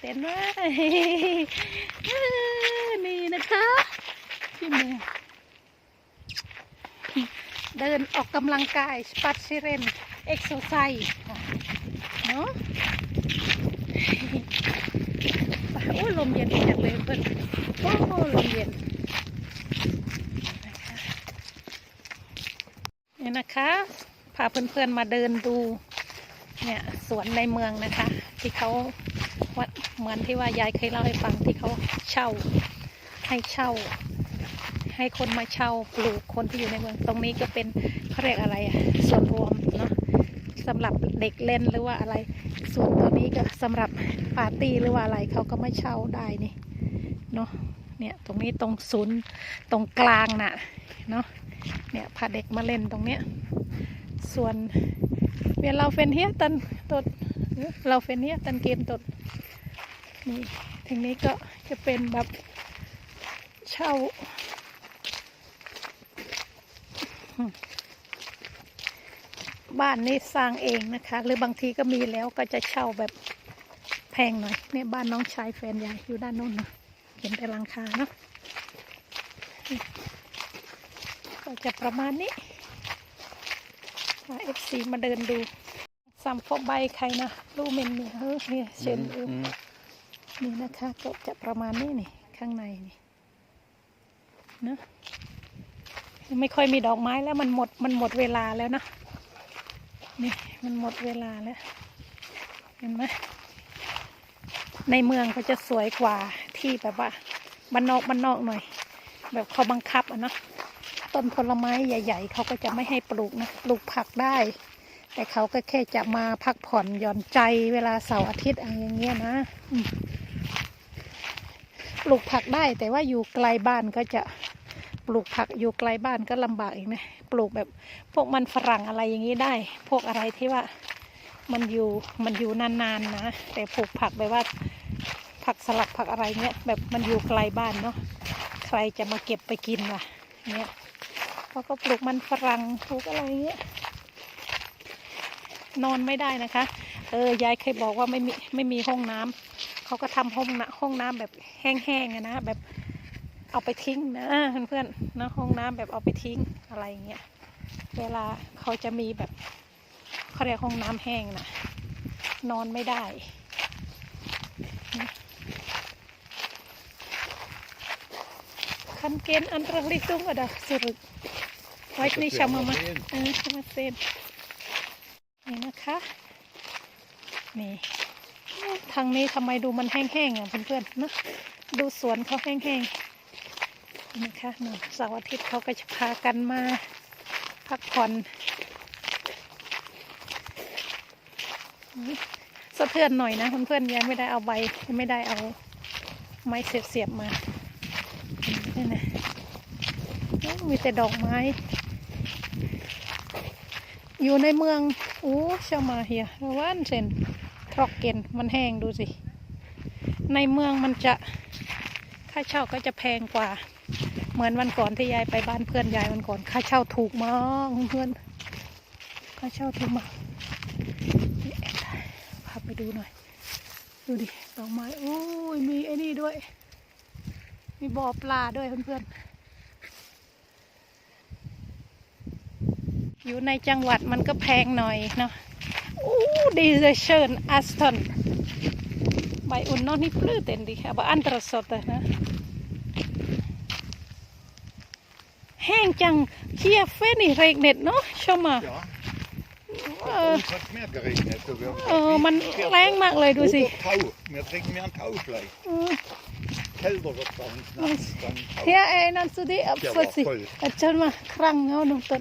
เต้นว่านี่นะคะพี่เมย์เดินออกกำลังกายสปัดซิเรนเอ็กซ์ไซส์เนาะโอ้ลมเย็นจังเลยเพื่อนโอ้ลมเย็นนี่นะคะ พาเพื่อนๆมาเดินดูเนี่ยสวนในเมืองนะคะ ที่เขา เหมือนที่ว่ายายเคยเล่าให้ฟังที่เขาเช่า ให้เช่า ให้คนมาเช่าปลูกคนที่อยู่ในเมือง ตรงนี้ก็เป็นเขาเรียกอะไรส่วนรวมเนาะสำหรับเด็กเล่นหรือว่าอะไร ส่วนตัวนี้ก็สำหรับปาร์ตี้หรือว่าอะไรเขาก็มาเช่าได้นี่เนาะเนี่ยตรงนี้ตรงศูนย์ตรงกลางน่ะเนาะเนี่ยพาเด็กมาเล่นตรงเนี้ยส่วน Wir laufen hier, dann dort. Wir laufen hier, dann gehen dort. นี่ ทางนี้ก็จะเป็นแบบเช่า บ้านนี้สร้างเองนะคะ หรือบางทีก็มีแล้วก็จะเช่าแบบแพงหน่อยเนี่ยบ้านน้องชายแฟนใหญ่อยู่ด้านโน้นนะเห็นแต่หลังคาเนาะก็จะประมาณนี้เอฟซีมาเดินดูซัมฟอใบใครนะลูกเมนเนี่ยเฮ้ยเนี่ยเชนเออ นี่นะคะก็จะประมาณนี้นี่ข้างในนี่นะไม่ค่อยมีดอกไม้แล้วมันหมดมันหมดเวลาแล้วนะนี่มันหมดเวลาแล้ว เห็นไหมในเมืองเขาจะสวยกว่าที่แบบว่าบ้านนอกบ้านนอกหน่อย แบบเขาบังคับอะเนาะต้นผลไม้ใหญ่ ๆเขาก็จะไม่ให้ปลูกนะปลูกผักได้ แต่เขาก็แค่จะมาพักผ่อนหย่อนใจเวลาเสาร์อาทิตย์อะไรอย่างเงี้ยนะอื ปลูกผักได้ แต่ว่าอยู่ไกลบ้านก็จะปลูกผักอยู่ไกลบ้านก็ลำบากอีกนะปลูกแบบพวกมันฝรั่งอะไรอย่างนี้ได้ พวกอะไรที่ว่ามันอยู่มันอยู่นานๆนะ แต่ปลูกผักแบบว่าผักสลัดผักอะไรเงี้ยแบบมันอยู่ไกลบ้านเนาะใครจะมาเก็บไปกินล่ะเนี่ยเขาก็ปลูกมันฝรั่งปลูกอะไรเงี้ยนอนไม่ได้นะคะ เออยายเคยบอกว่าไม่มีไม่มีห้องน้ำ เขาก็ทำห้องน้ำห้องน้ำแบบแห้งๆนะแบบเอาไปทิ้งนะเพื่อนๆนะห้องน้ำแบบเอาไปทิ้งอะไรเงี้ยเวลาเขาจะมีแบบเขาเรียกห้องน้ำแห้งนะนอนไม่ได้คันเกณฑ์อันตรลิตุง ada surut ไว้นี่ชามามาเออชามาเซนนี่นะคะนี่ ทางนี้ทำไมดูมันแห้งๆอะเพื่อนๆนะดูสวนเขาแห้งๆนะคะหนูเสาร์อาทิตย์เขาก็จะพากันมาพักผ่อนสะเทือนหน่อยนะเพื่อนๆยังไม่ได้เอาใบไม่ได้เอาไม้เสียบๆมานี่นะมีแต่ดอกไม้ อยู่ในเมือง โอ้เชามาเฮียว่านเซน รอกเกนมันแห้งดูสิ ในเมืองมันจะค่าเช่าก็จะแพงกว่า เหมือนวันก่อนที่ยายไปบ้านเพื่อนยายวันก่อน ค่าเช่าถูกมากเพื่อนค่าเช่าถูกมากนี่แอบถ่ายพาไปดูหน่อย ดูดิดอกไม้โอ้ยมีไอ้นี่ด้วย มีบ่อปลาด้วยเพื่อนๆอยู่ในจังหวัดมันก็แพงหน่อยเนาะ อู้ดีเลยเชิญอัสตันใบอุ่นนอนนี่ปลื้มเต็นดีค่ะบ่อันตรสดเลยนะแห้งจังเชียเฟนี่เรกเน็ตเนาะชมอะ Ja, เอ bei อ uns hat mehr geregnet. So wir haben เออมันแรงมากเลยดูสิ Obertau. Wir trinken mehr einen Tau gleich. อืม Kälter wird bei uns nachts dann Tau. เฮียไอ้นั่นสุดที่อับ Ja, ฟสิ war voll. อาจารย์มาครั้งเอาหนึ่งต้น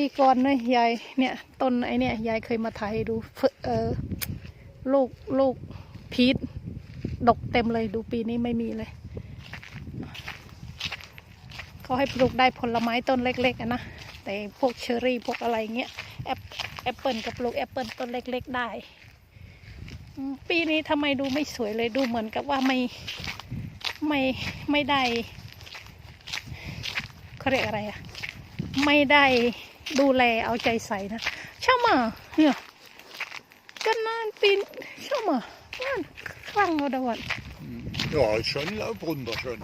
ปีก่อนเนี่ยยายเนี่ยต้นไอเนี่ยยายเคยมาถ่ายดูเออลูกลูกพีชดกเต็มเลยดูปีนี้ไม่มีเลยเขาให้ปลูกได้ผลไม้ต้นเล็กๆนะแต่พวกเชอรี่พวกอะไรเงี้ยแอปแอปเปิลกับปลูกแอปเปิลต้นเล็ก ๆได้ ปีนี้ทำไมดูไม่สวยเลยดูเหมือนกับว่าไม่ไม่ไม่ได้เขาเรียกอะไรอะไม่ได้ ดูแลเอาใจใส่นะช่างมาเนี่ยกันนานปีนช่างมา oder what Ja, ist schon Laubrunter schon.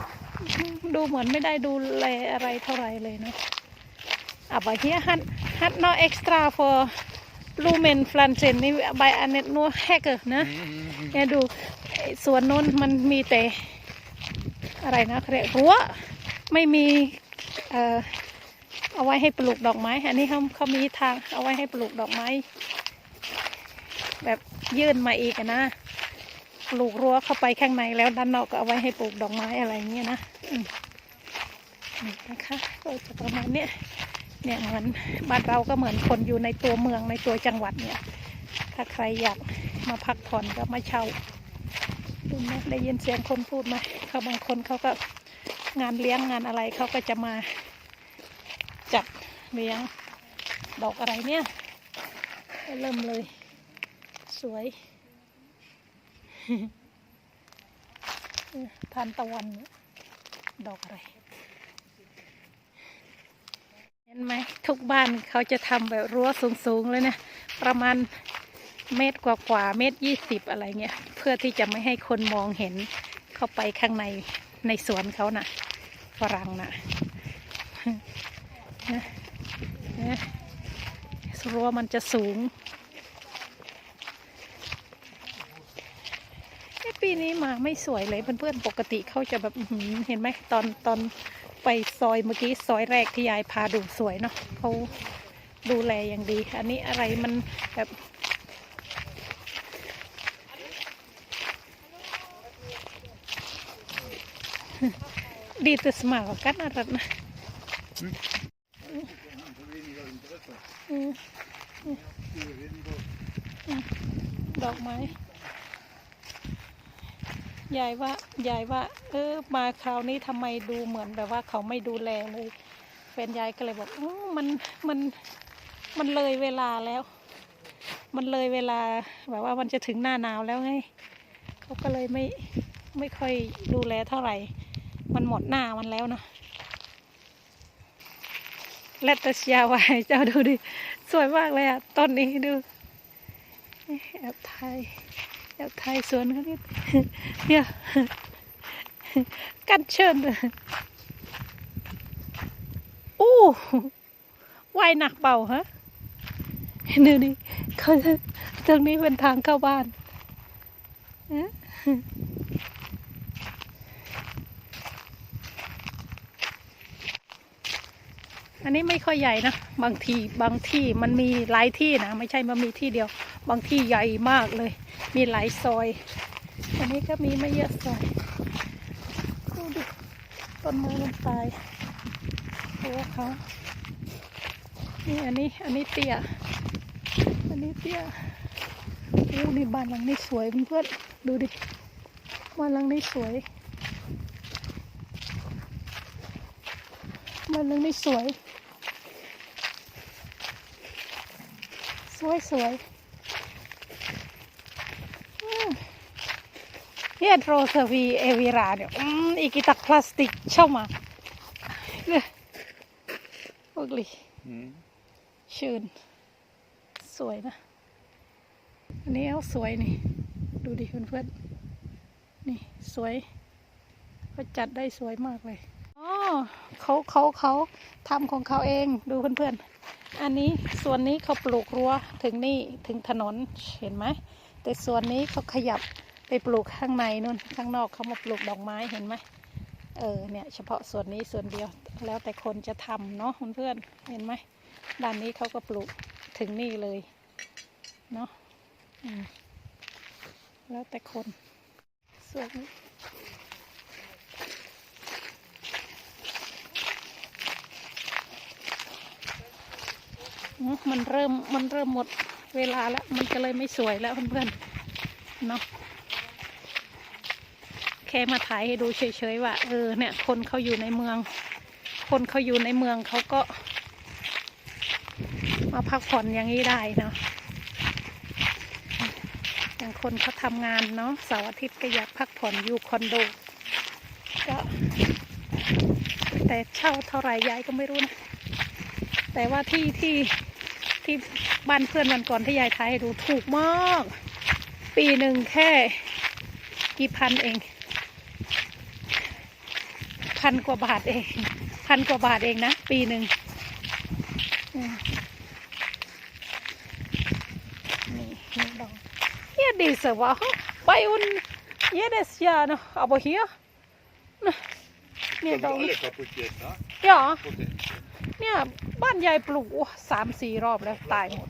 ดูเหมือนไม่ได้ดูแลอะไรเท่าไหร่เลยเนาะ aber hier hat hat noch extra für Blumenpflanzen นี่ bei Annette nur Hecke นะเนี่ยดูไอ้สวนโน้นมันมีแต่อะไรนะเขาเรียกรั้วไม่มีเอ่อ เอาไว้ให้ปลูกดอกไม้ อันนี้เขาเขามีทางเอาไว้ให้ปลูกดอกไม้ แบบยื่นมาอีกนะ ปลูกรั้วเข้าไปข้างในแล้วด้านนอกก็เอาไว้ให้ปลูกดอกไม้อะไรเงี้ยนะนี่นะคะก็จะประมาณเนี้ยเนี่ยเหมือนบ้านเราก็เหมือนคนอยู่ในตัวเมืองในตัวจังหวัดเนี่ย ถ้าใครอยากมาพักผ่อนก็มาเช่าดูไหมได้ยินเสียงคนพูดไหมเขาบางคนเขาก็งานเลี้ยงงานอะไรเขาก็จะมา จัดเลี้ยงดอกอะไรเนี่ย เริ่มเลย สวยทานตะวันดอกอะไร เห็นไหมทุกบ้านเขาจะทำแบบรั้วสูงๆเลยนะ ประมาณเมตรกว่าๆเมตรยี่สิบอะไรเงี้ย เพื่อที่จะไม่ให้คนมองเห็นเข้าไปข้างในในสวนเขาน่ะฝรั่งน่ะ นะนะรั้วมันจะสูงปีนี้มาไม่สวยเลยเพื่อนๆปกติเขาจะแบบเห็นไหมตอนตอนไปซอยเมื่อกี้ซอยแรกที่ยายพาดูสวยเนาะเขาดูแลอย่างดี อันนี้อะไรมันแบบดีแต่สมากกันอะไรนะ ดอกไม้ยายว่ายายว่า เออ มาคราวนี้ทำไมดูเหมือนแบบว่าเขาไม่ดูแลเลยแฟนยายก็เลยบอกออมันมันมันเลยเวลาแล้ว มันเลยเวลาแบบว่ามันจะถึงหน้าหนาวแล้วไงเขาก็เลยไม่ไม่ค่อยดูแลเท่าไหร่ มันหมดหน้ามันแล้วเนาะ และตชยาวายเจ้าดูดิ สวยมากเลยอะต้นนี้ดูแอบถ่ายแอบถ่ายสวนเขานิดเนี่ยกันเชิญอู้ว่ายหนักเปล่าฮะดูดิเขาจะตรงนี้เป็นทางเข้าบ้านฮ อันนี้ไม่ค่อยใหญ่นะบางทีบางที่มันมีหลายที่นะไม่ใช่มามีที่เดียว บางที่ใหญ่มากเลย มีหลายซอย อันนี้ก็มีไม่เยอะซอยดูดิต้นไม้มันตายตัวเขานี่อันนี้อันนี้เตี้ยอันนี้เตี้ยโอ้นี่บ้านหลังนี้สวยเพื่อนๆดูดิบ้านหลังนี้สวยบ้านหลังนี้สวย สวยสวยอืม Hier rosa wie Evirado. Mm, ikitak plastik. Schau mal. Ja. Wirklich Hm. schön. สวยนะ อันนี้เอาสวยนี่ ดูดิเพื่อนๆ นี่สวยเขาจัดได้สวยมากเลยอ๋อเขาเขาเขาทำของเขาเองดูเพื่อนๆ อันนี้ส่วนนี้เขาปลูกรั้วถึงนี่ถึงถนนเห็นไหม แต่ส่วนนี้เขาขยับไปปลูกข้างในนู่นข้างนอกเขามาปลูกดอกไม้เห็นไหมเออเนี่ยเฉพาะส่วนนี้ส่วนเดียวแล้วแต่คนจะทำเนาะเพื่อนๆเห็นไหมด้านนี้เขาก็ปลูกถึงนี่เลยเนาะอืมแล้วแต่คนส่วนนี้ อื มันเริ่มมันเริ่มหมดเวลาแล้วมันก็เลยไม่สวยแล้วเพื่อนๆเนาะแค่มาถ่ายให้ดูเฉยๆว่าเออเนี่ยคนเขาอยู่ในเมือง คนเขาอยู่ในเมืองเขาก็ มาพักผ่อนอย่างนี้ได้เนาะอย่างคนเขาทำงานเนาะเสาร์อาทิตย์ก็อยากพักผ่อนอยู่คอนโดก็แต่เช่าเท่าไหร่ยายก็ไม่รู้นะแต่ว่าที่ที่ ที่บ้านเพื่อนวันก่อนที่ยายทายให้ดูถูกมาก ปีหนึ่งแค่กี่พันเอง พันกว่าบาทเอง พันกว่าบาทเองนะ ปีหนึ่งอืมนี่นี่ดองเฮียดีเสวะไปอุ่นเยเดสยาเนาะเอาไปเฮียนะเนี่ย De ดอง alle เนี่ย บ้านยายปลูกสามสี่รอบแล้วตายหมด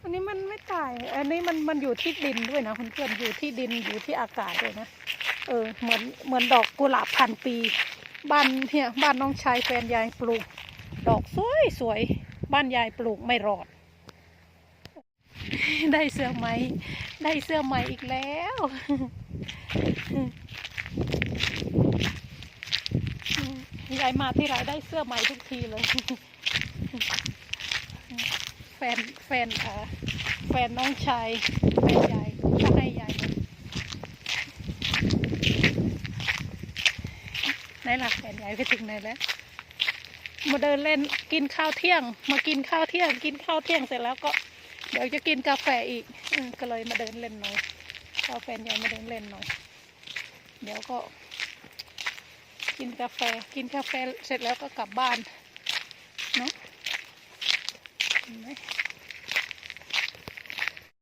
อันนี้มันไม่ตาย อันนี้มันมันอยู่ที่ดินด้วยนะคุณเพื่อนอยู่ที่ดินอยู่ที่อากาศด้วยนะ เออ เหมือนเหมือนดอกกุหลาบพันปี บ้านเนี่ยบ้านน้องชายแฟนยายปลูก ดอกสวยสวย บ้านยายปลูกไม่รอด ได้เสื้อไหม ได้เสื้อใหม่อีกแล้ว ยายมาที่ไรได้เสื้อใหม่ทุกทีเลย แฟนแฟนเอ่อแฟนน้องชายแฟนยายก็ให้ยายหมดไหนล่ะแฟนยายไปถึงไหนแล้วมาเดินเล่นกินข้าวเที่ยง มากินข้าวเที่ยง กินข้าวเที่ยงเสร็จแล้วก็ เดี๋ยวจะกินกาแฟอีกอก็เลยมาเดินเล่นหน่อยเอาแฟนยายมาเดินเล่นหน่อย เดี๋ยวก็ กินกาแฟกินกาแฟเสร็จแล้วก็กลับบ้านเนาะเห็นไหม